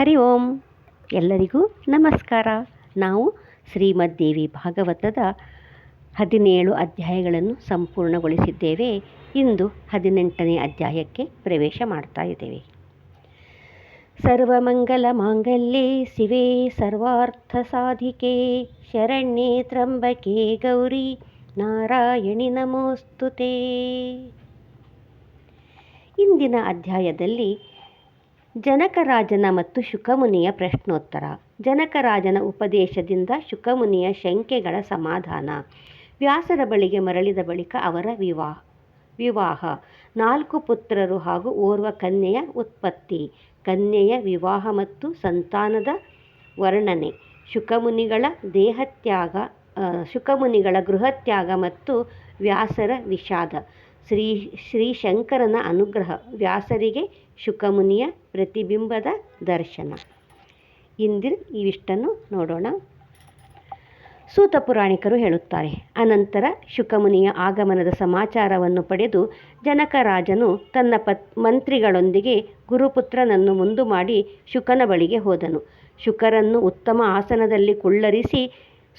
ಹರಿ ಓಂ. ಎಲ್ಲರಿಗೂ ನಮಸ್ಕಾರ. ನಾವು ಶ್ರೀಮದ್ದೇವಿ ಭಾಗವತದ ಹದಿನೇಳು ಅಧ್ಯಾಯಗಳನ್ನು ಸಂಪೂರ್ಣಗೊಳಿಸಿದ್ದೇವೆ. ಇಂದು ಹದಿನೆಂಟನೇ ಅಧ್ಯಾಯಕ್ಕೆ ಪ್ರವೇಶ ಮಾಡ್ತಾ ಇದ್ದೇವೆ. ಸರ್ವಮಂಗಲ ಮಾಂಗಲ್ಯೆ ಶಿವೆ ಸರ್ವಾರ್ಥ ಸಾಧಿಕೆ ಶರಣ್ಯೆ ತ್ರಂಬಕೆ ಗೌರಿ ನಾರಾಯಣಿ ನಮೋಸ್ತುತೇ. ಇಂದಿನ ಅಧ್ಯಾಯದಲ್ಲಿ ಜನಕರಾಜನ ಮತ್ತು ಶುಕಮುನಿಯ ಪ್ರಶ್ನೋತ್ತರ. ಜನಕರಾಜನ ಉಪದೇಶದಿಂದ ಶುಕಮುನಿಯ ಶಂಕೆಗಳ ಸಮಾಧಾನ. ವ್ಯಾಸರ ಬಳಿಗೆ ಮರಳಿದ ಬಳಿಕ ಅವರ ವಿವಾಹ ವಿವಾಹ. ನಾಲ್ಕು ಪುತ್ರರು ಹಾಗೂ ಓರ್ವ ಕನ್ಯೆಯ ಉತ್ಪತ್ತಿ. ಕನ್ಯೆಯ ವಿವಾಹ ಮತ್ತು ಸಂತಾನದ ವರ್ಣನೆ. ಶುಕಮುನಿಗಳ ದೇಹತ್ಯಾಗ ಶುಕಮುನಿಗಳ ಗೃಹತ್ಯಾಗ ಮತ್ತು ವ್ಯಾಸರ ವಿಷಾದ. ಶ್ರೀ, ಶ್ರೀಶಂಕರನ ಅನುಗ್ರಹ. ವ್ಯಾಸರಿಗೆ ಶುಕಮುನಿಯ ಪ್ರತಿಬಿಂಬದ ದರ್ಶನ. ಇಂದಿನ ಇವಿಷ್ಟನ್ನು ನೋಡೋಣ. ಸೂತ ಪುರಾಣಿಕರು ಹೇಳುತ್ತಾರೆ, ಅನಂತರ ಶುಕಮುನಿಯ ಆಗಮನದ ಸಮಾಚಾರವನ್ನು ಪಡೆದು ಜನಕರಾಜನು ತನ್ನ ಪತ್, ಮಂತ್ರಿಗಳೊಂದಿಗೆ ಗುರುಪುತ್ರನನ್ನು ಮುಂದು ಮಾಡಿ ಶುಕನ ಬಳಿಗೆ ಹೋದನು. ಶುಕರನ್ನು ಉತ್ತಮ ಆಸನದಲ್ಲಿ ಕುಳ್ಳರಿಸಿ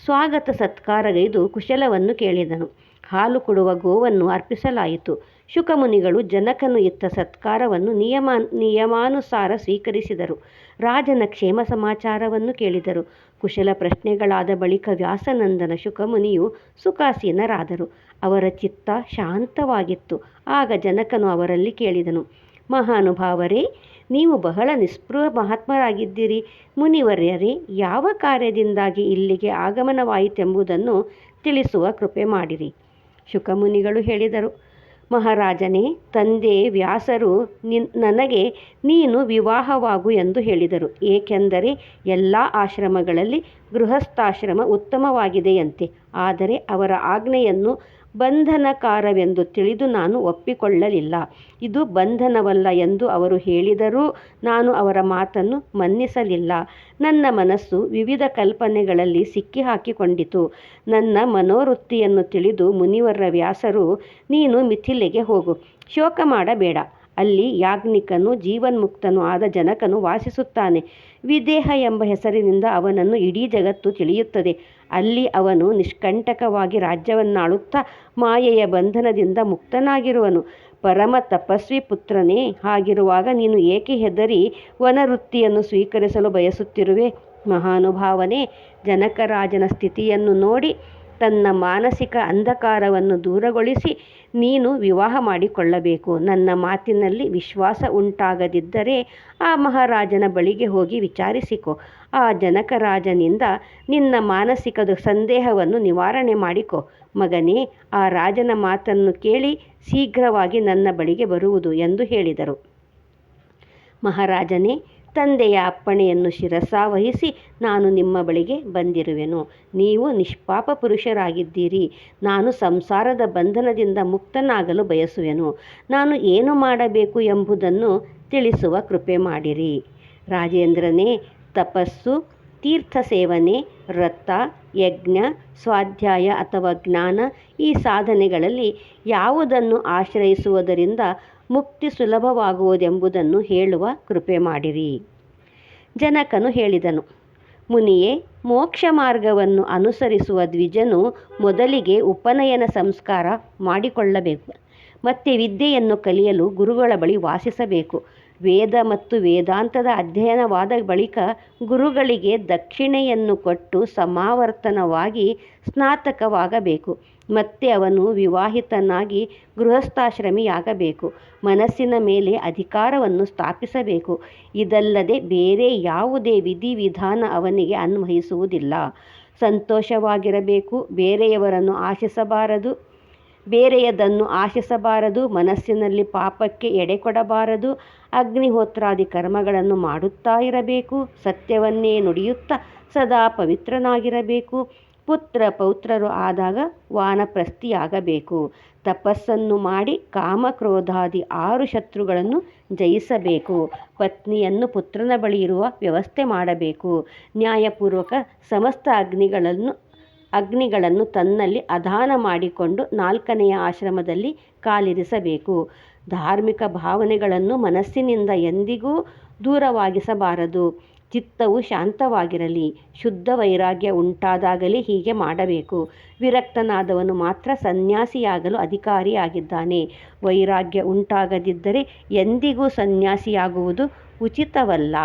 ಸ್ವಾಗತ ಸತ್ಕಾರಗೈದು ಕುಶಲವನ್ನು ಕೇಳಿದನು. ಹಾಲು ಕೊಡುವ ಗೋವನ್ನು ಅರ್ಪಿಸಲಾಯಿತು. ಶುಕಮುನಿಗಳು ಜನಕನು ಇತ್ತ ಸತ್ಕಾರವನ್ನು ನಿಯಮ, ನಿಯಮಾನುಸಾರ ಸ್ವೀಕರಿಸಿದರು. ರಾಜನ ಕ್ಷೇಮ ಸಮಾಚಾರವನ್ನು ಕೇಳಿದರು. ಕುಶಲ ಪ್ರಶ್ನೆಗಳಾದ ಬಳಿಕ ವ್ಯಾಸನಂದನ ಶುಕಮುನಿಯು ಸುಖಾಸೀನರಾದರು. ಅವರ ಚಿತ್ತ ಶಾಂತವಾಗಿತ್ತು. ಆಗ ಜನಕನು ಅವರಲ್ಲಿ ಕೇಳಿದನು, ಮಹಾನುಭಾವರೇ, ನೀವು ಬಹಳ ನಿಸ್ಪೃಹ ಮಹಾತ್ಮರಾಗಿದ್ದೀರಿ. ಮುನಿವರ್ಯರೇ, ಯಾವ ಕಾರ್ಯದಿಂದಾಗಿ ಇಲ್ಲಿಗೆ ಆಗಮನವಾಯಿತೆಂಬುದನ್ನು ತಿಳಿಸುವ ಕೃಪೆ ಮಾಡಿರಿ ಶುಕಮುನಿಗಳು ಹೇಳಿದರು ಮಹಾರಾಜನೇ, ತಂದೆ, ವ್ಯಾಸರು, ನಿನ್, ನನಗೆ ನೀನು ವಿವಾಹವಾಗು ಎಂದು ಹೇಳಿದರು. ಏಕೆಂದರೆ ಎಲ್ಲ ಆಶ್ರಮಗಳಲ್ಲಿ ಗೃಹಸ್ಥಾಶ್ರಮ ಉತ್ತಮವಾಗಿದೆಯಂತೆ. ಆದರೆ ಅವರ ಆಜ್ಞೆಯನ್ನು ಬಂಧನಕಾರವೆಂದು ತಿಳಿದು ನಾನು ಒಪ್ಪಿಕೊಳ್ಳಲಿಲ್ಲ. ಇದು ಬಂಧನವಲ್ಲ ಎಂದು ಅವರು ಹೇಳಿದರೂ ನಾನು ಅವರ ಮಾತನ್ನು ಮನ್ನಿಸಲಿಲ್ಲ. ನನ್ನ ಮನಸ್ಸು ವಿವಿಧ ಕಲ್ಪನೆಗಳಲ್ಲಿ ಸಿಕ್ಕಿಹಾಕಿಕೊಂಡಿತು. ನನ್ನ ಮನೋವೃತ್ತಿಯನ್ನು ತಿಳಿದು ಮುನಿವರ ವ್ಯಾಸರು, ನೀನು ಮಿಥಿಲೆಗೆ ಹೋಗು. ಶೋಕ ಮಾಡಬೇಡ. ಅಲ್ಲಿ ಯಾಜ್ಞಿಕನು, ಜೀವನ್ಮುಕ್ತನು ಆದ ಜನಕನು ವಾಸಿಸುತ್ತಾನೆ. ವಿದೇಹ ಎಂಬ ಹೆಸರಿನಿಂದ ಅವನನ್ನು ಇಡೀ ಜಗತ್ತು ತಿಳಿಯುತ್ತದೆ. ಅಲ್ಲಿ ಅವನು ನಿಷ್ಕಂಟಕವಾಗಿ ರಾಜ್ಯವನ್ನಾಳುತ್ತಾ ಮಾಯೆಯ ಬಂಧನದಿಂದ ಮುಕ್ತನಾಗಿರುವನು. ಪರಮ ತಪಸ್ವಿ ಪುತ್ರನೇ, ಹಾಗಿರುವಾಗ ನೀನು ಏಕೆ ಹೆದರಿ ವನವೃತ್ತಿಯನ್ನು ಸ್ವೀಕರಿಸಲು ಬಯಸುತ್ತಿರುವೆ? ಮಹಾನುಭಾವನೆ, ಜನಕರಾಜನ ಸ್ಥಿತಿಯನ್ನು ನೋಡಿ ತನ್ನ ಮಾನಸಿಕ ಅಂಧಕಾರವನ್ನು ದೂರಗೊಳಿಸಿ ನೀನು ವಿವಾಹ ಮಾಡಿಕೊಳ್ಳಬೇಕು. ನನ್ನ ಮಾತಿನಲ್ಲಿ ವಿಶ್ವಾಸ ಉಂಟಾಗದಿದ್ದರೆ ಆ ಮಹಾರಾಜನ ಬಳಿಗೆ ಹೋಗಿ ವಿಚಾರಿಸಿಕೊ. ಆ ಜನಕರಾಜನಿಂದ ನಿನ್ನ ಮಾನಸಿಕದ ಸಂದೇಹವನ್ನು ನಿವಾರಣೆ ಮಾಡಿಕೊ. ಮಗನೇ, ಆ ರಾಜನ ಮಾತನ್ನು ಕೇಳಿ ಶೀಘ್ರವಾಗಿ ನನ್ನ ಬಳಿಗೆ ಬರುವುದು ಎಂದು ಹೇಳಿದರು. ಮಹಾರಾಜನೇ ತಂದೆಯ ಅಪ್ಪಣೆಯನ್ನು ಶಿರಸಾವಹಿಸಿ ನಾನು ನಿಮ್ಮ ಬಳಿಗೆ ಬಂದಿರುವೆನು. ನೀವು ನಿಷ್ಪಾಪ ಪುರುಷರಾಗಿದ್ದೀರಿ. ನಾನು ಸಂಸಾರದ ಬಂಧನದಿಂದ ಮುಕ್ತನಾಗಲು ಬಯಸುವೆನು. ನಾನು ಏನು ಮಾಡಬೇಕು ಎಂಬುದನ್ನು ತಿಳಿಸುವ ಕೃಪೆ ಮಾಡಿರಿ. ರಾಜೇಂದ್ರನೇ, ತಪಸ್ಸು, ತೀರ್ಥ ಸೇವನೆ ವ್ರತ ಯಜ್ಞ, ಸ್ವಾಧ್ಯಾಯ ಅಥವಾ ಜ್ಞಾನ ಈ ಸಾಧನೆಗಳಲ್ಲಿ ಯಾವುದನ್ನು ಆಶ್ರಯಿಸುವುದರಿಂದ ಮುಕ್ತಿ ಸುಲಭವಾಗುವುದೆಂಬುದನ್ನು ಹೇಳುವ ಕೃಪೆ ಮಾಡಿರಿ. ಜನಕನು ಹೇಳಿದನು, ಮುನಿಯೇ, ಮೋಕ್ಷ ಮಾರ್ಗವನ್ನು ಅನುಸರಿಸುವ ದ್ವಿಜನು ಮೊದಲಿಗೆ ಉಪನಯನ ಸಂಸ್ಕಾರ ಮಾಡಿಕೊಳ್ಳಬೇಕು, ಮತ್ತೆ ವಿದ್ಯೆಯನ್ನು ಕಲಿಯಲು ಗುರುಗಳ ಬಳಿ ವಾಸಿಸಬೇಕು. ವೇದ ಮತ್ತು ವೇದಾಂತದ ಅಧ್ಯಯನವಾದ ಬಳಿಕ ಗುರುಗಳಿಗೆ ದಕ್ಷಿಣೆಯನ್ನು ಕೊಟ್ಟು ಸಮಾವರ್ತನವಾಗಿ ಸ್ನಾತಕವಾಗಬೇಕು. ಮತ್ತೆ ಅವನು ವಿವಾಹಿತನಾಗಿ ಗೃಹಸ್ಥಾಶ್ರಮಿಯಾಗಬೇಕು. ಮನಸ್ಸಿನ ಮೇಲೆ ಅಧಿಕಾರವನ್ನು ಸ್ಥಾಪಿಸಬೇಕು. ಇದಲ್ಲದೆ ಬೇರೆ ಯಾವುದೇ ವಿಧಿವಿಧಾನ ಅವನಿಗೆ ಅನ್ವಯಿಸುವುದಿಲ್ಲ. ಸಂತೋಷವಾಗಿರಬೇಕು. ಬೇರೆಯವರನ್ನು ಆಶಿಸಬಾರದು. ಬೇರೆಯದನ್ನು ಆಶಿಸಬಾರದು, ಮನಸ್ಸಿನಲ್ಲಿ ಪಾಪಕ್ಕೆ ಎಡೆ ಕೊಡಬಾರದು, ಅಗ್ನಿಹೋತ್ರಾದಿ ಕರ್ಮಗಳನ್ನು ಮಾಡುತ್ತಾ ಇರಬೇಕು, ಸತ್ಯವನ್ನೇ ನುಡಿಯುತ್ತಾ ಸದಾ ಪವಿತ್ರನಾಗಿರಬೇಕು, ಪುತ್ರ ಪೌತ್ರರು ಆದಾಗ ವಾನಪ್ರಸ್ಥಿಯಾಗಬೇಕು. ತಪಸ್ಸನ್ನು ಮಾಡಿ ಕಾಮಕ್ರೋಧಾದಿ ಆರು ಶತ್ರುಗಳನ್ನು ಜಯಿಸಬೇಕು. ಪತ್ನಿಯನ್ನು ಪುತ್ರನ ಬಳಿ ಇರುವ ವ್ಯವಸ್ಥೆ ಮಾಡಬೇಕು. ನ್ಯಾಯಪೂರ್ವಕ ಸಮಸ್ತ ಅಗ್ನಿಗಳನ್ನು ಅಗ್ನಿಗಳನ್ನು ತನ್ನಲ್ಲಿ ಅಧಾನ ಮಾಡಿಕೊಂಡು ನಾಲ್ಕನೆಯ ಆಶ್ರಮದಲ್ಲಿ ಕಾಲಿರಿಸಬೇಕು. ಧಾರ್ಮಿಕ ಭಾವನೆಗಳನ್ನು ಮನಸ್ಸಿನಿಂದ ಎಂದಿಗೂ ದೂರವಾಗಿಸಬಾರದು. ಚಿತ್ತವು ಶಾಂತವಾಗಿರಲಿ. ಶುದ್ಧ ವೈರಾಗ್ಯ ಉಂಟಾದಾಗಲೇ ಹೀಗೆ ಮಾಡಬೇಕು. ವಿರಕ್ತನಾದವನು ಮಾತ್ರ ಸನ್ಯಾಸಿಯಾಗಲು ಅಧಿಕಾರಿಯಾಗಿದ್ದಾನೆ. ವೈರಾಗ್ಯ ಉಂಟಾಗದಿದ್ದರೆ ಎಂದಿಗೂ ಸನ್ಯಾಸಿಯಾಗುವುದು ಉಚಿತವಲ್ಲ.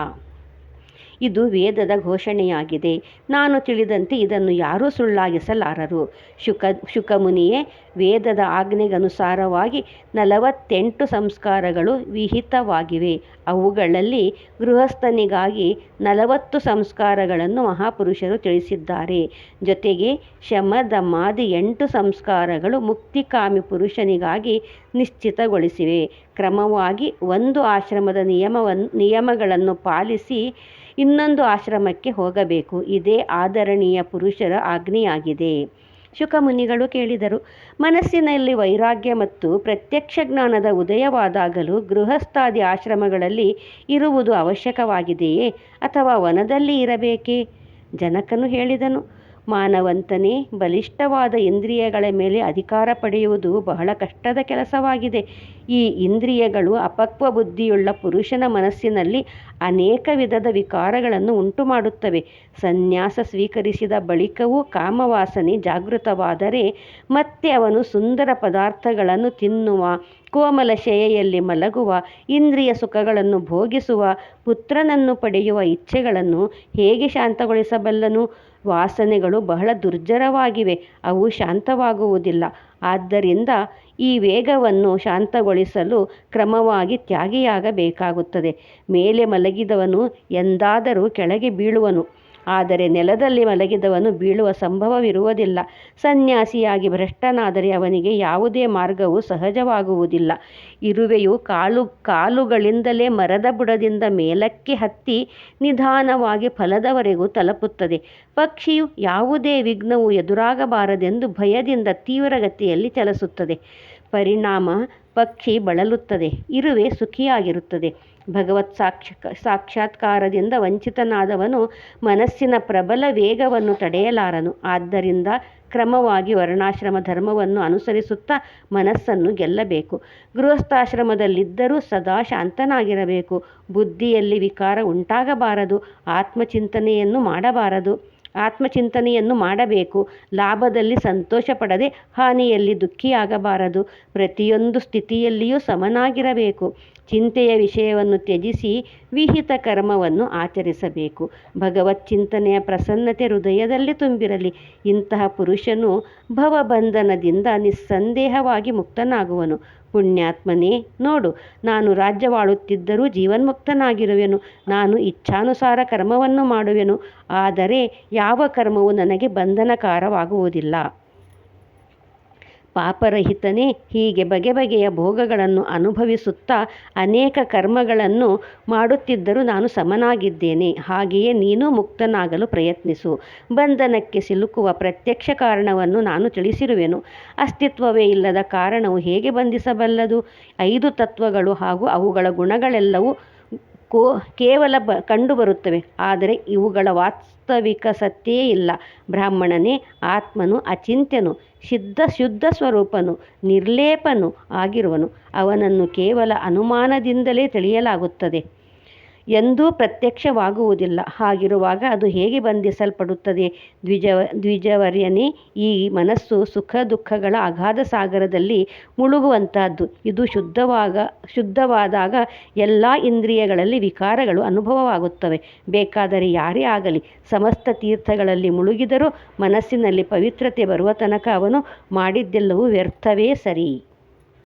ಇದು ವೇದದ ಘೋಷಣೆಯಾಗಿದೆ. ನಾನು ತಿಳಿದಂತೆ ಇದನ್ನು ಯಾರೂ ಸುಳ್ಳಾಗಿಸಲಾರರು. ಶುಕ, ಶುಕಮುನಿಯೇ, ವೇದದ ಆಜ್ಞೆಗನುಸಾರವಾಗಿ ನಲವತ್ತೆಂಟು ಸಂಸ್ಕಾರಗಳು ವಿಹಿತವಾಗಿವೆ. ಅವುಗಳಲ್ಲಿ ಗೃಹಸ್ಥನಿಗಾಗಿ ನಲವತ್ತು ಸಂಸ್ಕಾರಗಳನ್ನು ಮಹಾಪುರುಷರು ತಿಳಿಸಿದ್ದಾರೆ. ಜೊತೆಗೆ ಶಮದ ಮಾದಿ ಎಂಟು ಸಂಸ್ಕಾರಗಳು ಮುಕ್ತಿಕಾಮಿ ಪುರುಷನಿಗಾಗಿ ನಿಶ್ಚಿತಗೊಳಿಸಿವೆ. ಕ್ರಮವಾಗಿ ಒಂದು ಆಶ್ರಮದ ನಿಯಮವನ್ನು ನಿಯಮಗಳನ್ನು ಪಾಲಿಸಿ ಇನ್ನೊಂದು ಆಶ್ರಮಕ್ಕೆ ಹೋಗಬೇಕು. ಇದೇ ಆದರಣೀಯ ಪುರುಷರ ಆಜ್ಞೆಯಾಗಿದೆ. ಶುಕಮುನಿಗಳು ಕೇಳಿದರು, ಮನಸ್ಸಿನಲ್ಲಿ ವೈರಾಗ್ಯ ಮತ್ತು ಪ್ರತ್ಯಕ್ಷ ಜ್ಞಾನದ ಉದಯವಾದಾಗಲೂ ಗೃಹಸ್ಥಾದಿ ಆಶ್ರಮಗಳಲ್ಲಿ ಇರುವುದು ಅವಶ್ಯಕವಾಗಿದೆಯೇ ಅಥವಾ ವನದಲ್ಲಿ ಇರಬೇಕೇ? ಜನಕನು ಹೇಳಿದನು ಮಾನವಂತನೇ ಬಲಿಷ್ಠವಾದ ಇಂದ್ರಿಯಗಳ ಮೇಲೆ ಅಧಿಕಾರ ಪಡೆಯುವುದು ಬಹಳ ಕಷ್ಟದ ಕೆಲಸವಾಗಿದೆ. ಈ ಇಂದ್ರಿಯಗಳು ಅಪಕ್ವ ಬುದ್ಧಿಯುಳ್ಳ ಪುರುಷನ ಮನಸ್ಸಿನಲ್ಲಿ ಅನೇಕ ವಿಧದ ವಿಕಾರಗಳನ್ನು ಉಂಟು ಮಾಡುತ್ತವೆ ಸನ್ಯಾಸ ಸ್ವೀಕರಿಸಿದ ಬಳಿಕವೂ ಕಾಮವಾಸನೆ ಜಾಗೃತವಾದರೆ ಮತ್ತೆ ಅವನು ಸುಂದರ ಪದಾರ್ಥಗಳನ್ನು ತಿನ್ನುವ, ಕೋಮಲ ಶೆಯೆಯಲ್ಲಿ ಮಲಗುವ, ಇಂದ್ರಿಯ ಸುಖಗಳನ್ನು ಭೋಗಿಸುವ, ಪುತ್ರನನ್ನು ಪಡೆಯುವ ಇಚ್ಛೆಗಳನ್ನು ಹೇಗೆ ಶಾಂತಗೊಳಿಸಬಲ್ಲನು? ವಾಸನೆಗಳು ಬಹಳ ದುರ್ಜರವಾಗಿವೆ. ಅವು ಶಾಂತವಾಗುವುದಿಲ್ಲ. ಆದ್ದರಿಂದ ಈ ವೇಗವನ್ನು ಶಾಂತಗೊಳಿಸಲು ಕ್ರಮವಾಗಿ ತ್ಯಾಗಿಯಾಗಬೇಕಾಗುತ್ತದೆ. ಮೇಲೆ ಮಲಗಿದವನು ಎಂದಾದರೂ ಕೆಳಗೆ ಬೀಳುವನು. ಆದರೆ ನೆಲದಲ್ಲಿ ಮಲಗಿದವನು ಬೀಳುವ ಸಂಭವವಿರುವುದಿಲ್ಲ. ಸನ್ಯಾಸಿಯಾಗಿ ಭ್ರಷ್ಟನಾದರೆ ಅವನಿಗೆ ಯಾವುದೇ ಮಾರ್ಗವೂ ಸಹಜವಾಗುವುದಿಲ್ಲ. ಇರುವೆಯು ಕಾಲು, ಕಾಲುಗಳಿಂದಲೇ ಮರದ ಬುಡದಿಂದ ಮೇಲಕ್ಕೆ ಹತ್ತಿ ನಿಧಾನವಾಗಿ ಫಲದವರೆಗೂ ತಲುಪುತ್ತದೆ. ಪಕ್ಷಿಯು ಯಾವುದೇ ವಿಘ್ನವು ಎದುರಾಗಬಾರದೆಂದು ಭಯದಿಂದ ತೀವ್ರಗತಿಯಲ್ಲಿ ಚಲಿಸುತ್ತದೆ. ಪರಿಣಾಮ ಪಕ್ಷಿ ಬಳಲುತ್ತದೆ, ಇರುವೆ ಸುಖಿಯಾಗಿರುತ್ತದೆ. ಭಗವತ್ ಸಾಕ್ಷ, ಸಾಕ್ಷಾತ್ಕಾರದಿಂದ ವಂಚಿತನಾದವನು ಮನಸ್ಸಿನ ಪ್ರಬಲ ವೇಗವನ್ನು ತಡೆಯಲಾರನು. ಆದ್ದರಿಂದ ಕ್ರಮವಾಗಿ ವರ್ಣಾಶ್ರಮ ಧರ್ಮವನ್ನು ಅನುಸರಿಸುತ್ತಾ ಮನಸ್ಸನ್ನು ಗೆಲ್ಲಬೇಕು. ಗೃಹಸ್ಥಾಶ್ರಮದಲ್ಲಿದ್ದರೂ ಸದಾ ಶಾಂತನಾಗಿರಬೇಕು. ಬುದ್ಧಿಯಲ್ಲಿ ವಿಕಾರ ಉಂಟಾಗಬಾರದು. ಆತ್ಮಚಿಂತನೆಯನ್ನು ಮಾಡಬಾರದು. ಆತ್ಮಚಿಂತನೆಯನ್ನು ಮಾಡಬೇಕು. ಲಾಭದಲ್ಲಿ ಸಂತೋಷ ಪಡದೆ ಹಾನಿಯಲ್ಲಿ ದುಃಖಿಯಾಗಬಾರದು. ಪ್ರತಿಯೊಂದು ಸ್ಥಿತಿಯಲ್ಲಿಯೂ ಸಮನಾಗಿರಬೇಕು. ಚಿಂತೆಯ ವಿಷಯವನ್ನು ತ್ಯಜಿಸಿ ವಿಹಿತ ಕರ್ಮವನ್ನು ಆಚರಿಸಬೇಕು. ಭಗವತ್ ಚಿಂತನೆಯ ಪ್ರಸನ್ನತೆ ಹೃದಯದಲ್ಲಿ ತುಂಬಿರಲಿ. ಇಂತಹ ಪುರುಷನು ಭವಬಂಧನದಿಂದ ನಿಸ್ಸಂದೇಹವಾಗಿ ಮುಕ್ತನಾಗುವನು. ಪುಣ್ಯಾತ್ಮನೇ, ನೋಡು, ನಾನು ರಾಜ್ಯವಾಳುತ್ತಿದ್ದರೂ ಜೀವನ್ಮುಕ್ತನಾಗಿರುವೆನು. ನಾನು ಇಚ್ಛಾನುಸಾರ ಕರ್ಮವನ್ನು ಮಾಡುವೆನು. ಆದರೆ ಯಾವ ಕರ್ಮವು ನನಗೆ ಬಂಧನಕಾರವಾಗುವುದಿಲ್ಲ. ಪಾಪರಹಿತನೇ ಹೀಗೆ ಬಗೆ ಬಗೆಯ ಭೋಗಗಳನ್ನು ಅನುಭವಿಸುತ್ತಾ ಅನೇಕ ಕರ್ಮಗಳನ್ನು ಮಾಡುತ್ತಿದ್ದರೂ ನಾನು ಸಮನಾಗಿದ್ದೇನೆ. ಹಾಗೆಯೇ ನೀನು ಮುಕ್ತನಾಗಲು ಪ್ರಯತ್ನಿಸು. ಬಂಧನಕ್ಕೆ ಸಿಲುಕುವ ಪ್ರತ್ಯಕ್ಷ ಕಾರಣವನ್ನು ನಾನು ತಿಳಿಸಿರುವೆನು. ಅಸ್ತಿತ್ವವೇ ಇಲ್ಲದ ಕಾರಣವು ಹೇಗೆ ಬಂಧಿಸಬಲ್ಲದು? ಐದು ತತ್ವಗಳು ಹಾಗೂ ಅವುಗಳ ಗುಣಗಳೆಲ್ಲವೂ ಕೋ, ಕೇವಲ ಬ, ಕಂಡುಬರುತ್ತವೆ. ಆದರೆ ಇವುಗಳ ವಾಸ್ತವಿಕ ಸತ್ತೇ ಇಲ್ಲ. ಬ್ರಾಹ್ಮಣನೇ, ಆತ್ಮನು ಅಚಿಂತ್ಯನು, ಸಿದ್ಧ, ಶುದ್ಧ ಸ್ವರೂಪನು, ನಿರ್ಲೇಪನು ಆಗಿರುವನು. ಅವನನ್ನು ಕೇವಲ ಅನುಮಾನದಿಂದಲೇ ತಿಳಿಯಲಾಗುತ್ತದೆ. ಎಂದೂ ಪ್ರತ್ಯಕ್ಷವಾಗುವುದಿಲ್ಲ. ಹಾಗಿರುವಾಗ ಅದು ಹೇಗೆ ಬಂಧಿಸಲ್ಪಡುತ್ತದೆ? ದ್ವಿಜ, ದ್ವಿಜವರ್ಯನೇ, ಈ ಮನಸ್ಸು ಸುಖ ದುಃಖಗಳ ಅಗಾಧ ಸಾಗರದಲ್ಲಿ ಮುಳುಗುವಂತಹದ್ದು. ಇದು ಶುದ್ಧವಾಗ, ಶುದ್ಧವಾದಾಗ ಎಲ್ಲ ಇಂದ್ರಿಯಗಳಲ್ಲಿ ವಿಕಾರಗಳು ಅನುಭವವಾಗುತ್ತವೆ. ಬೇಕಾದರೆ ಯಾರೇ ಆಗಲಿ, ಸಮಸ್ತ ತೀರ್ಥಗಳಲ್ಲಿ ಮುಳುಗಿದರೂ ಮನಸ್ಸಿನಲ್ಲಿ ಪವಿತ್ರತೆ ಬರುವ ತನಕ ಅವನು ಮಾಡಿದ್ದೆಲ್ಲವೂ ವ್ಯರ್ಥವೇ ಸರಿ.